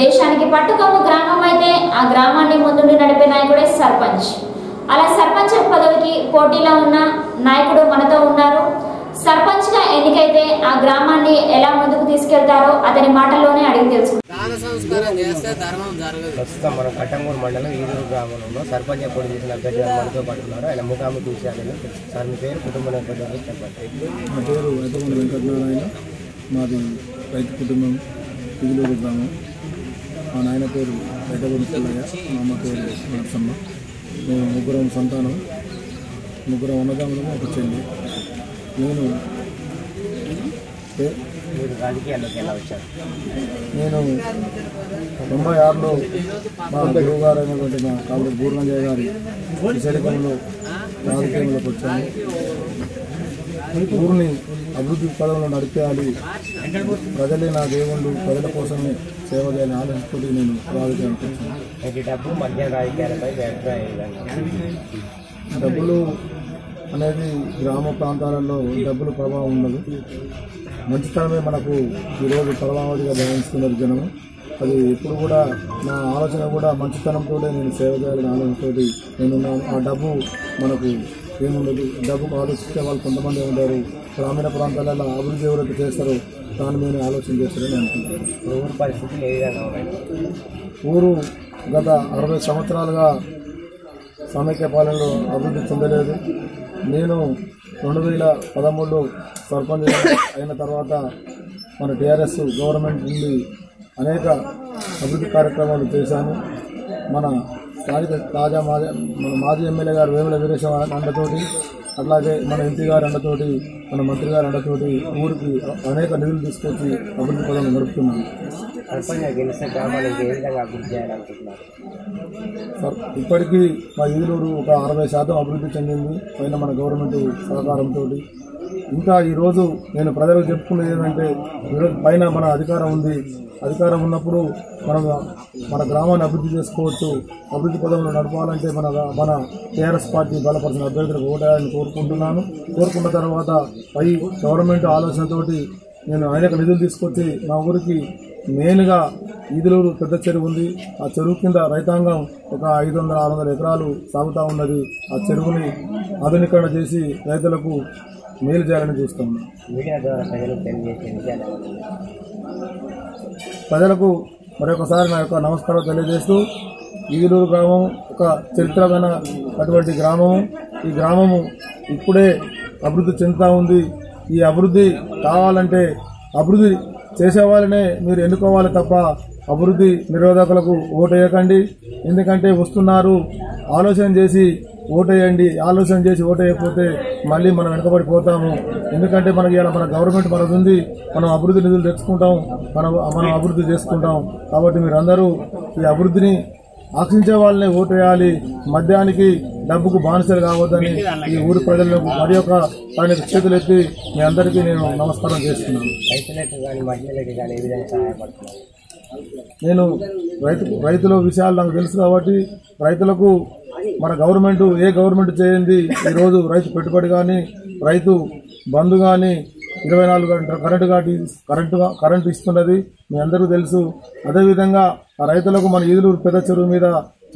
దేశానికి పట్టుకొమ్ము గ్రామం అయితే ఆ గ్రామాన్ని ముందుండి నడిపే నాయకుడే సర్పంచ్. అలా సర్పంచ్ పదవికి పోటీలో ఉన్న నాయకుడు మనతో ఉన్నారు. సర్పంచ్గా ఎన్నికైతే ఆ గ్రామాన్ని ఎలా ముందుకు తీసుకెళ్తారో అతని మాటల్లోనే అడిగి తెలుసుకుందాం. దాన సంస్కారం చేస్తే ధర్మం జరగదు. ప్రస్తుతం మనం కట్టంగూరు మండలం ఈదూరు గ్రామంలో సర్పంచ్ ఎప్పుడు చేసిన మనతో పాటు ఉన్నారు. ఆయన ముఖాముఖి విషయాలను సార్ మీ పేరు కుటుంబ చెప్పండి. పేరు వెంకటనారాయణ. మాది రైతు కుటుంబం తిగులూరు గ్రామం. మా నాయన పేరు వైతకొండ పుల్లయ్య మా అమ్మ పేరు నరసమ్మ మేము ముగ్గురం సంతానం. ముగ్గురం అన్నదమ్ములము ఒక చెల్లి. నేను నేను తొంభై ఆరులో మా గురువు గారు అయినటువంటి మా కాంగ్రెస్ బూర్గంజయ్య గారి విశేషంలో రాజకీయంలోకి వచ్చాను. ఊరిని అభివృద్ధి పదంలో నడిపేయాలి. ప్రజలే నా దేవుళ్ళు ప్రజల కోసమే సేవ చేయాలని ఆలోచించుకుంటూ నేను విధంగా డబ్బులు అనేది గ్రామ ప్రాంతాలలో డబ్బుల ప్రభావం ఉండదు. మంచితనమే మనకు ఈరోజు పరమావధిగా భావిస్తున్నారు జనం. అది ఎప్పుడు కూడా నా ఆలోచన కూడా మంచితనంతో నేను సేవ చేయాలని ఆలోచనతో నేనున్నాను. ఆ డబ్బు మనకు ఏముండదు? డబ్బుకు ఆలోచించే వాళ్ళు కొంతమంది ఉంటారు. గ్రామీణ ప్రాంతాలలో అభివృద్ధి ఎవరైతే చేస్తారో దాని మీద ఆలోచన చేస్తారని అనుకుంటున్నాను. ఊరు ఉన్నాయి ఊరు గత అరవై సంవత్సరాలుగా సమైక్య పాలనలో అభివృద్ధి చెందలేదు. నేను రెండు వేల పదమూడులో సర్పంచ్ అయిన తర్వాత మన టీఆర్ఎస్ గవర్నమెంట్ నుండి అనేక అభివృద్ధి కార్యక్రమాలు చేశాను. మన స్థానిక తాజా మాజీ మన మాజీ ఎమ్మెల్యే గారు వేముల వీరేశం అండతోటి అట్లాగే మన ఎంపీ గారి అండతోటి మన మంత్రి గారి అండతోటి ఊరికి అనేక నిధులు తీసుకొచ్చి అభివృద్ధి చేయాలనుకుంటున్నారు? సార్ ఇప్పటికీ మా ఈదులూరు ఒక అరవై శాతం అభివృద్ధి చెందింది. పైన మన గవర్నమెంట్ సహకారంతో ఇంకా ఈరోజు నేను ప్రజలకు చెప్పుకునేది ఏంటంటే ఈరోజు పైన మన అధికారం ఉంది. అధికారం ఉన్నప్పుడు మనం మన గ్రామాన్ని అభివృద్ధి చేసుకోవచ్చు. అభివృద్ధి పదంలో నడపాలంటే మన మన టీఆర్ఎస్ పార్టీ బలపరిచిన అభ్యర్థులకు ఓటేయాలని కోరుకుంటున్నాను. కోరుకున్న తర్వాత పై గవర్నమెంట్ ఆలోచనతోటి నేను అనేక నిధులు తీసుకొచ్చి మా ఊరికి మెయిన్గా ఈదులూరు పెద్ద చెరువు ఉంది. ఆ చెరువు కింద రైతాంగం ఒక ఐదు వందల ఆరు వందల ఎకరాలు సాగుతూ ఉన్నది. ఆ చెరువుని ఆధునీకరణ చేసి రైతులకు మేలు చేయాలని చూస్తాం మీడియా ద్వారా ప్రజలకు తెలియజేసే విషయాలు ఏమైనా ఉన్నాయా? ప్రజలకు మరొకసారి నా యొక్క నమస్కారం తెలియజేస్తూ ఈదులూరు గ్రామం ఒక చరిత్రమైన అటువంటి గ్రామము ఈ గ్రామము ఇప్పుడే అభివృద్ధి చెందుతూ ఉంది. ఈ అభివృద్ధి కావాలంటే అభివృద్ధి చేసేవాళ్ళనే మీరు ఎన్నుకోవాలి తప్ప అభివృద్ధి నిరోధకులకు ఓటేయకండి. ఎందుకంటే వస్తున్నారు ఆలోచన చేసి ఓటేయండి ఆలోచన చేసి ఓటేయకపోతే మళ్ళీ మనం వెనకబడిపోతాము. ఎందుకంటే మనకి ఇలా మన గవర్నమెంట్ మనది ఉంది మనం అభివృద్ధి నిధులు తెచ్చుకుంటాం మనం మనం అభివృద్ధి చేసుకుంటాం. కాబట్టి మీరందరూ ఈ అభివృద్ధిని ఆశించే వాళ్ళని ఓటేయాలి. మద్యానికి డబ్బుకు బానిసలు కావద్దని ఈ ఊరి ప్రజలకు మరి యొక్క ఆయన చేతులెత్తి మీ అందరికీ నేను నమస్కారం చేస్తున్నాను. రైతులకు కానీ మహిళలకు కానీ ఏ విధంగా నేను రైతు రైతుల విషయాలు నాకు తెలుసు కాబట్టి రైతులకు మన గవర్నమెంట్ ఏ గవర్నమెంట్ చేయండి ఈరోజు రైతు పెట్టుబడి కానీ రైతు బంధు కానీ ఇరవై నాలుగు గంటల కరెంటు కాటి కరెంటు కరెంటు ఇస్తున్నది. మీ అందరికీ తెలుసు. అదేవిధంగా ఆ రైతులకు మన ఈదులూరు పెద్ద చెరువు మీద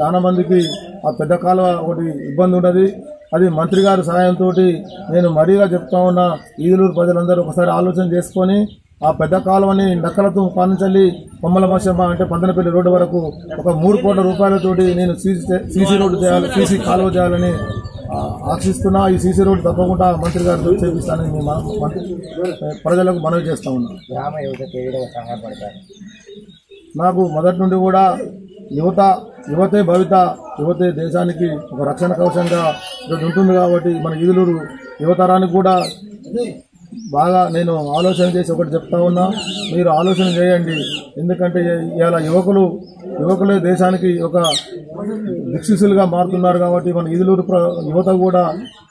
చాలా మందికి ఆ పెద్ద కాలువ ఒకటి ఇబ్బంది ఉన్నది. అది మంత్రి గారి సహాయంతో నేను మరీగా చెప్తా ఉన్న ఈదులూరు ప్రజలందరూ ఒకసారి ఆలోచన చేసుకొని ఆ పెద్ద కాలువని నక్కలతో కానించల్లి కొమ్మల మశమ్మ అంటే పందనపల్లి రోడ్డు వరకు ఒక మూడు కోట్ల రూపాయలతోటి నేను సీసీ సీసీ రోడ్డు చేయాలి సీసీ కాలువ చేయాలని ఆశిస్తున్నా. ఈ సీసీ రోడ్డు తప్పకుండా మంత్రి గారితో చేపిస్తానని మీ మా- మంత్రి ప్రజలకు మనవి చేస్తా ఉన్నా. గ్రామ నాకు మొదటి నుండి కూడా యువత యువతే భవిత యువతే దేశానికి ఒక రక్షణ కవచంగా ఉంటుంది కాబట్టి మన ఈదులూరు యువతరానికి కూడా బాగా నేను ఆలోచన చేసి ఒకటి చెప్తా ఉన్నా మీరు ఆలోచన చేయండి. ఎందుకంటే ఇలా యువకులు యువకులే దేశానికి ఒక దిక్సిసులుగా మారుతున్నారు కాబట్టి మన ఈదులూరు ప్ర- యువత కూడా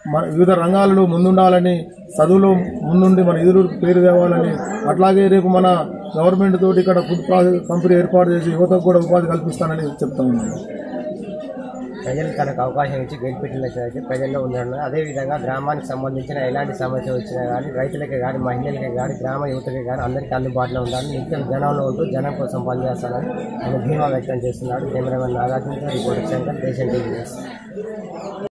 మన వివిధ రంగాలలో ముందుండాలని చదువులో ముందుండి మన ఈదులూరు పేరు తేవాలని అట్లాగే రేపు మన గవర్నమెంట్ తోటి ఇక్కడ ఫుడ్ కంపెనీ ఏర్పాటు చేసి యువతకు కూడా ఉపాధి కల్పిస్తానని చెప్తా ఉన్నాను. ప్రజలు తనకు అవకాశం ఇచ్చి గెలిపెట్టినట్లయితే ప్రజల్లో ఉండడం అదేవిధంగా గ్రామానికి సంబంధించిన ఎలాంటి సమస్య వచ్చినా కానీ రైతులకే కానీ మహిళలకే కానీ గ్రామ యువతకే కానీ అందరికీ అందుబాటులో ఉండాలని నిత్యం జనంలో ఉంటూ జనం కోసం పనిచేస్తానని ఆయన ధీమా వ్యక్తం చేస్తున్నాడు. కెమెరామెన్ నాగార్జున రిపోర్టర్ శంకర్ దేశం టీవీ